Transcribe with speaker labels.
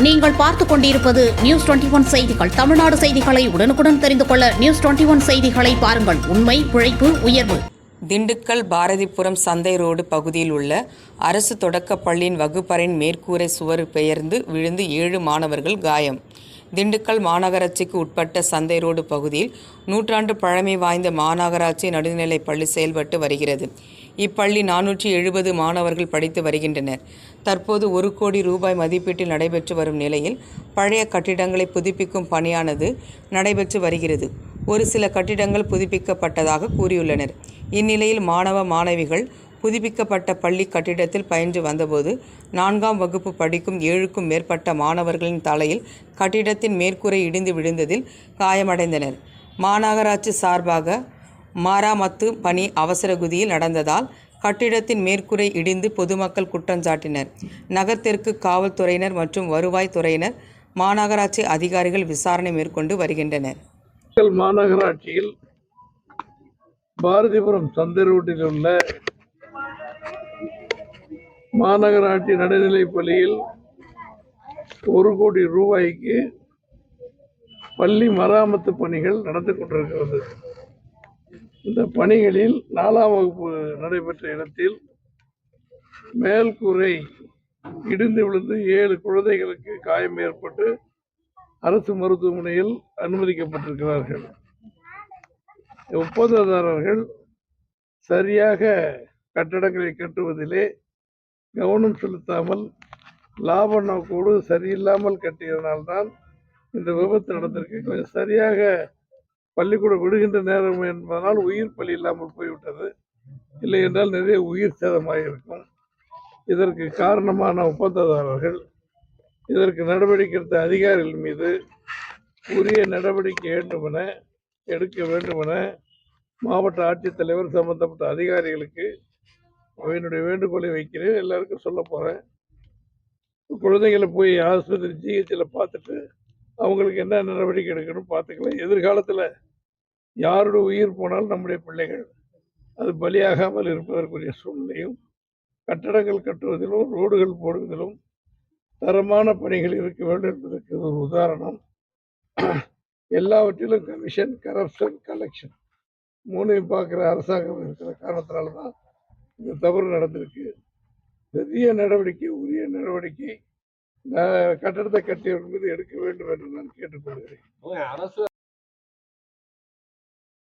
Speaker 1: நீங்கள் பார்த்துக் கொண்டிருப்பது நியூஸ் டுவெண்டி ஒன் செய்திகள். தமிழ்நாடு செய்திகளை உடனுக்குடன் தெரிந்து கொள்ள நியூஸ் டுவெண்டி ஒன் செய்திகளை பாருங்கள். உண்மை உழைப்பு உயர்வு.
Speaker 2: திண்டுக்கல் பாரதிபுரம் சந்தை ரோடு பகுதியில் உள்ள அரசு தொடக்கப் பள்ளியின் வகுப்பறையின் மேற்கூரை சுவர் பெயர்ந்து விழுந்து ஏழு மாணவர்கள் காயம். திண்டுக்கல் மாநகராட்சிக்கு உட்பட்ட சந்தை ரோடு பகுதியில் நூற்றாண்டு பழமை வாய்ந்த மாநகராட்சி நடுநிலைப் பள்ளி செயல்பட்டு வருகிறது. இப்பள்ளி நானூற்றி எழுபது மாணவர்கள் படித்து வருகின்றனர். தற்போது ஒரு கோடி ரூபாய் மதிப்பீட்டில் நடைபெற்று வரும் நிலையில் பழைய கட்டிடங்களை புதுப்பிக்கும் பணியானது நடைபெற்று வருகிறது. ஒரு சில கட்டிடங்கள் புதுப்பிக்கப்பட்டதாக கூறியுள்ளனர். இந்நிலையில் மாணவ மாணவிகள் புதுப்பிக்கப்பட்ட பள்ளி கட்டிடத்தில் பயின்று வந்தபோது நான்காம் வகுப்பு படிக்கும் ஏழுக்கும் மேற்பட்ட மாணவர்களின் தலையில் கட்டிடத்தின் மேற்கூரை இடிந்து விழுந்ததில் காயமடைந்தனர். மாநகராட்சி சார்பாக மாராமத்து பணி அவசர குதியில் நடந்ததால் கட்டிடத்தின் மேற்கூரை இடிந்து பொதுமக்கள் குற்றஞ்சாட்டினர் நகர்த்திற்கு காவல்துறையினர் மற்றும் வருவாய் துறையினர் மாநகராட்சி அதிகாரிகள் விசாரணை மேற்கொண்டு வருகின்றனர்.
Speaker 3: மாநகராட்சியில் பாரதிபுரம் சந்தை ரோட்டில் உள்ள மாநகராட்சி நடுநிலைப் பள்ளியில் ஒரு கோடி ரூபாய்க்கு பள்ளி மராமத்து பணிகள் நடந்து கொண்டிருக்கிறது. இந்த பணிகளில் நாலாம் வகுப்பு நடைபெற்ற இடத்தில் மேல்கூரை இடிந்து விழுந்து ஏழு குழந்தைகளுக்கு காயம் ஏற்பட்டு அரசு மருத்துவமனையில் அனுமதிக்கப்பட்டிருக்கிறார்கள். ஒப்பந்ததாரர்கள் சரியாக கட்டடங்களை கட்டுவதிலே கவனம் செலுத்தாமல் லாப நோக்கோடு சரியில்லாமல் கட்டியதனால்தான் இந்த விபத்து நடந்திருக்கு. கொஞ்சம் சரியாக பள்ளிக்கூடம் விடுகின்ற நேரம் என்பதனால் உயிர் பலி இல்லாமல் போய்விட்டது. இல்லை என்றால் நிறைய உயிர் சேதமாக இருக்கும் இதற்கு காரணமான ஒப்பந்ததாரர்கள் இதற்கு நடவடிக்கை எடுத்த அதிகாரிகள் மீது உரிய நடவடிக்கை வேண்டுமென எடுக்க வேண்டுமென மாவட்ட ஆட்சித்தலைவர் சம்பந்தப்பட்ட அதிகாரிகளுக்கு என்னுடைய வேண்டுகோளை வைக்கிறேன். எல்லாருக்கும் சொல்ல போகிறேன் குழந்தைகளை போய் ஆஸ்பத்திரி ஜிஹெச்சில் பார்த்துட்டு அவங்களுக்கு என்ன நடவடிக்கை எடுக்கணும் பார்த்துக்கலாம். எதிர்காலத்தில் யாரோட உயிர் போனாலும் நம்முடைய பிள்ளைகள் அது பலியாகாமல் இருப்பதற்குரிய சூழ்நிலையும் கட்டடங்கள் கட்டுவதிலும் ரோடுகள் போடுவதிலும் தரமான பணிகள் இருக்க வேண்டும் என்பதற்கு இது ஒரு உதாரணம். எல்லாவற்றிலும் கமிஷன் கரப்ஷன் கலெக்ஷன் மூணையும் பார்க்குற அரசாங்கம் இருக்கிற காரணத்தினால தான் இந்த தவறு நடந்திருக்கு. பெரிய நடவடிக்கை உரிய நடவடிக்கை கட்டடத்தை கட்டியவர்கள் மீது எடுக்க வேண்டும் என்று நான் கேட்டுக்கொள்கிறேன்.
Speaker 4: அரசு